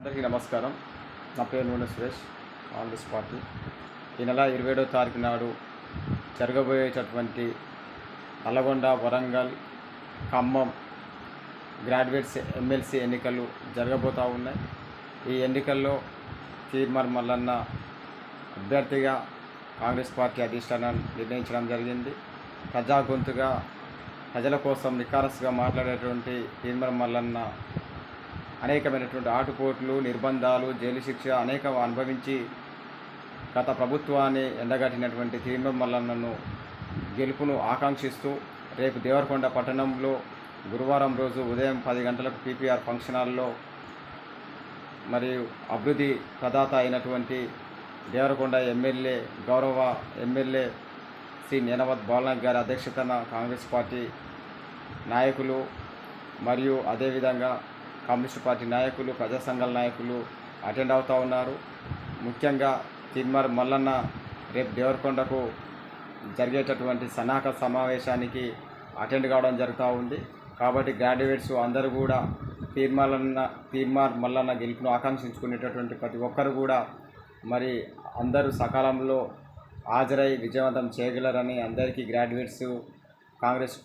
అందరికీ నమస్కారం. నా పేరు నూనె సురేష్ కాంగ్రెస్ పార్టీ. ఈ నెల ఇరవై ఏడవ తారీఖు నాడు జరగబోయేటటువంటి నల్గొండ వరంగల్ ఖమ్మం గ్రాడ్యుయేట్స్ ఎమ్మెల్సీ ఎన్నికలు జరగబోతూ ఉన్నాయి. ఈ ఎన్నికల్లో తీర్మార్ మల్లన్న అభ్యర్థిగా కాంగ్రెస్ పార్టీ అధిష్టానం నిర్ణయించడం జరిగింది. ప్రజా గొంతుగా ప్రజల కోసం నికారస్గా మాట్లాడేటువంటి తీర్మర్ మల్లన్న అనేకమైనటువంటి ఆటుపోట్లు నిర్బంధాలు జైలు శిక్ష అనేక అనుభవించి గత ప్రభుత్వాన్ని ఎండగట్టినటువంటి తీర్మ గెలుపును ఆకాంక్షిస్తూ రేపు దేవరకొండ పట్టణంలో గురువారం రోజు ఉదయం పది గంటలకు పీపీఆర్ ఫంక్షన్ హాల్లో మరియు అభివృద్ధి ప్రదాత అయినటువంటి దేవరకొండ ఎమ్మెల్యే గౌరవ ఎమ్మెల్యే శ్రీ నేనవత్ బాలనాథ్ గారి అధ్యక్షతన కాంగ్రెస్ పార్టీ నాయకులు మరియు అదేవిధంగా కమ్యూనిస్ట్ పార్టీ నాయకులు ప్రజా సంఘాల నాయకులు అటెండ్ అవుతూ ఉన్నారు. ముఖ్యంగా తిరుమల మల్లన్న రేపు దేవరకొండకు జరిగేటటువంటి సన్నాహక సమావేశానికి అటెండ్ కావడం జరుగుతూ ఉంది. కాబట్టి గ్రాడ్యుయేట్స్ అందరూ కూడా తీర్మాలన్న తీర్మార్ మల్లన్న గెలుపును ఆకాంక్షించుకునేటటువంటి ప్రతి ఒక్కరు కూడా మరి అందరూ సకాలంలో హాజరై విజయవంతం చేయగలరని అందరికీ గ్రాడ్యుయేట్స్ కాంగ్రెస్